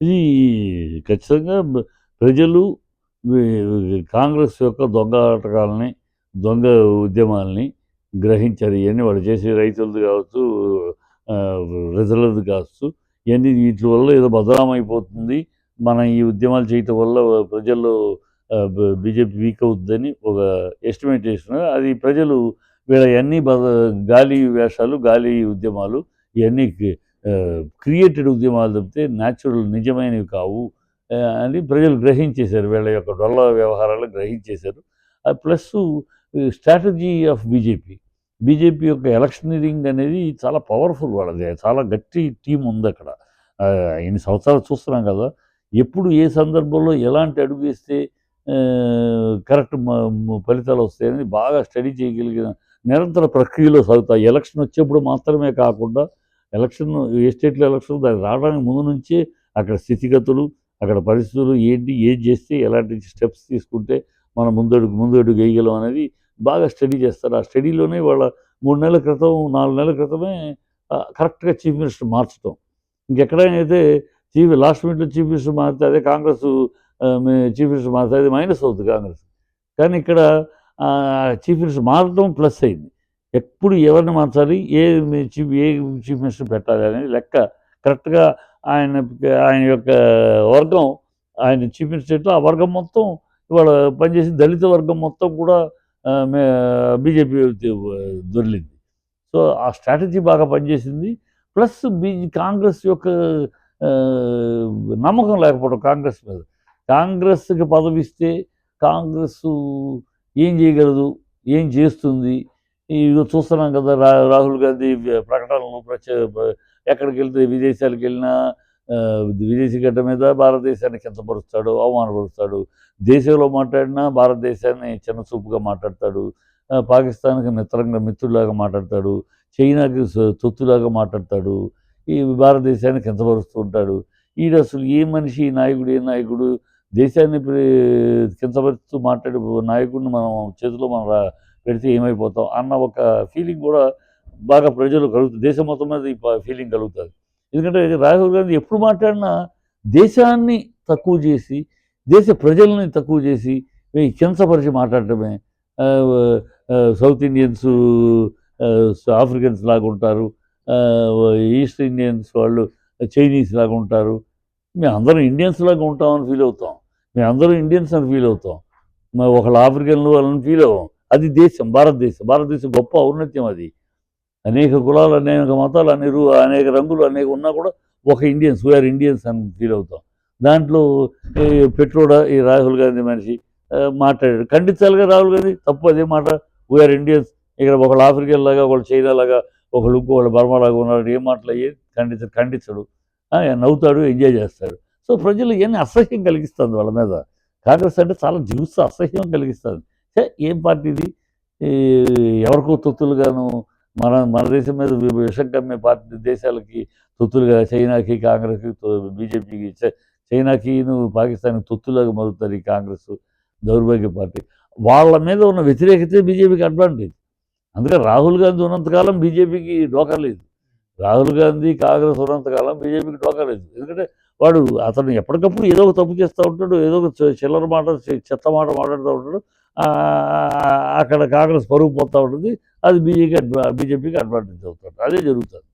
ఇది ఖచ్చితంగా ప్రజలు కాంగ్రెస్ యొక్క దొంగ ఆటకాలని దొంగ ఉద్యమాలని గ్రహించారు. ఇవన్నీ వాళ్ళు చేసే రైతులది కావచ్చు ప్రజలది కావచ్చు. ఇవన్నీ వీటి వల్ల ఏదో బదనామైపోతుంది మనం ఈ ఉద్యమాలు చేయటం వల్ల ప్రజల్లో బీజేపీ వీక్ అవుతుందని ఒక ఎస్టిమేట్ చేస్తున్నారు. అది ప్రజలు వీళ్ళ అన్ని బద గాలి వేషాలు గాలి ఉద్యమాలు ఇవన్నీ క్రియేటెడ్ ఉద్యమాలు తప్పితే న్యాచురల్ నిజమైనవి కావు అని ప్రజలు గ్రహించేశారు. వీళ్ళ యొక్క డొల్ల వ్యవహారాలు గ్రహించేశారు. Plus strategy of BJP BJP యొక్క ఎలక్షనీరింగ్ అనేది చాలా పవర్ఫుల్ వాళ్ళది. చాలా గట్టి టీం ఉంది అక్కడ. ఆ, ఇన్ని సంవత్సరాలు చూస్తున్నాం కదా ఎప్పుడు ఏ సందర్భంలో ఎలాంటి అడుగు వేస్తే కరెక్ట్ ఫలితాలు వస్తాయని బాగా స్టడీ చేయగలిగిన నిరంతర ప్రక్రియలో సాగుతాయి. ఎలక్షన్ వచ్చేప్పుడు మాత్రమే కాకుండా ఎలక్షన్ ఏ స్టేట్లో ఎలక్షన్ దానికి రావడానికి ముందు నుంచే అక్కడ స్థితిగతులు అక్కడ పరిస్థితులు ఏంటి ఏం చేస్తే ఎలాంటి స్టెప్స్ తీసుకుంటే మనం ముందడుగు ముందు అడుగు వేయగలం అనేది బాగా స్టడీ చేస్తారు. ఆ స్టడీలోనే వాళ్ళ మూడు నెలల క్రితం నాలుగు నెలల క్రితమే కరెక్ట్గా చీఫ్ మినిస్టర్ మార్చడం ఇంకెక్కడైనా అయితే చీఫ్ లాస్ట్ మినిట్లో చీఫ్ మినిస్టర్ మారితే అదే కాంగ్రెస్ చీఫ్ మినిస్టర్ మారితే అది మైనస్ అవుతుంది కాంగ్రెస్. కానీ ఇక్కడ చీఫ్ మినిస్టర్ మారడం ప్లస్ అయింది. ఎప్పుడు ఎవరిని మార్చాలి? ఏ చీఫ్ ఏ చీఫ్ మినిస్టర్ పెట్టాలి అనేది లెక్క. కరెక్ట్గా ఆయన ఆయన యొక్క వర్గం ఆయన చీఫ్ మినిస్టర్లో ఆ వర్గం మొత్తం ఇవాళ పనిచేసి దళిత వర్గం మొత్తం కూడా బీజేపీ దొరిలింది సో ఆ స్ట్రాటజీ బాగా పనిచేసింది. ప్లస్ బీజీ కాంగ్రెస్ యొక్క నమ్మకం లేకపోవడం కాంగ్రెస్ మీద. కాంగ్రెస్కి పదవిస్తే కాంగ్రెస్ ఏం చేయగలదు? ఏం చేస్తుంది? ఇదిగో చూస్తున్నాం కదా రా రాహుల్ గాంధీ ప్రకటనలు ప్రచ ఎక్కడికి వెళ్తే విదేశాలకు వెళ్ళినా విదేశీ గడ్డ మీద భారతదేశాన్ని కింతపరుస్తాడు అవమానపరుస్తాడు. దేశంలో మాట్లాడినా భారతదేశాన్ని చిన్నచూపుగా మాట్లాడతాడు. పాకిస్తాన్కి మిత్రంగా మిత్రులాగా మాట్లాడతాడు. చైనాకి తొత్తులాగా మాట్లాడతాడు. ఈ భారతదేశాన్ని కింతపరుస్తూ ఉంటాడు. ఈడు అసలు ఏ మనిషి ఈ నాయకుడు ఏ నాయకుడు? దేశాన్ని ప్రే- కించపరుస్తూ మాట్లాడే నాయకుడిని మనం చేతిలో మనం రా- పెడితే ఏమైపోతాం అన్న ఒక ఫీలింగ్ కూడా బాగా ప్రజలు కలుగుతుంది. దేశం మొత్తం మీద ఈ ఫీలింగ్ కలుగుతుంది. ఎందుకంటే రాహుల్ గాంధీ ఎప్పుడు మాట్లాడినా దేశాన్ని తక్కువ చేసి దేశ ప్రజల్ని తక్కువ చేసి కించపరిచి మాట్లాడటమే. సౌత్ ఇండియన్స్ ఆఫ్రికన్స్ లాగా ఉంటారు. ఈస్ట్ ఇండియన్స్ వాళ్ళు చైనీస్ లాగా ఉంటారు. మేము అందరం ఇండియన్స్ లాగా ఉంటామని ఫీల్ అవుతాం. మేము అందరం ఇండియన్స్ అని ఫీల్ అవుతాం. మరి ఒకళ్ళు ఆఫ్రికన్లు వాళ్ళని ఫీల్ అవ్వం. అది దేశం భారతదేశం. భారతదేశం గొప్ప ఔన్నత్యం అది. అనేక కులాలు అనేక మతాలు అనేక అనేక రంగులు అనేక ఉన్నా కూడా ఒక ఇండియన్స్ వీఆర్ ఇండియన్స్ అని ఫీల్ అవుతాం. దాంట్లో ఈ పెట్రోడా ఈ రాహుల్ గాంధీ మనిషి మాట్లాడాడు. ఖండించాలిగా రాహుల్ గాంధీ తప్పు అదే మాట. వీఆర్ ఇండియన్స్ ఇక్కడ ఒకళ్ళు ఆఫ్రికన్ లాగా ఒకళ్ళు చైనా లాగా ఒకళ్ళు ఇంకోళ్ళు బర్మా లాగా ఉన్నాడు ఏం మాటలు అయ్యి? ఖండించ ఖండించడు నవ్వుతాడు ఎంజాయ్ చేస్తాడు. సో ప్రజలు ఇవన్నీ అసహ్యం కలిగిస్తుంది వాళ్ళ మీద. కాంగ్రెస్ అంటే చాలా జ్యూస్ అసహ్యం కలిగిస్తుంది. ఛే, ఏం పార్టీ ఇది? ఈ ఎవరికో తొత్తులుగాను మన మన దేశం మీద విషం కమ్మే పార్టీ దేశాలకి తొత్తులుగా చైనాకి కాంగ్రెస్కి బీజేపీకి చైనాకి పాకిస్తాన్కి తొత్తులాగా మరుగుతారు ఈ కాంగ్రెస్ దౌర్భాగ్య పార్టీ. వాళ్ళ మీద ఉన్న వ్యతిరేకత బీజేపీకి అడ్వాంటేజ్. అందుకే రాహుల్ గాంధీ ఉన్నంతకాలం బీజేపీకి డోకా లేదు. రాహుల్ గాంధీ కాంగ్రెస్ ఉన్నంతకాలం బీజేపీకి డోకా లేదు. ఎందుకంటే వాడు అతను ఎప్పటికప్పుడు ఏదో ఒక తప్పు చేస్తూ ఉంటాడు ఏదో ఒక చిల్లర మాట చెత్త మాట మాట్లాడుతూ ఉంటాడు అక్కడ కాంగ్రెస్ పరుగు పోతూ ఉంటుంది. అది బీజేపీ బీజేపీకి అడ్వాంటేజ్ అవుతుంది. అదే జరుగుతుంది.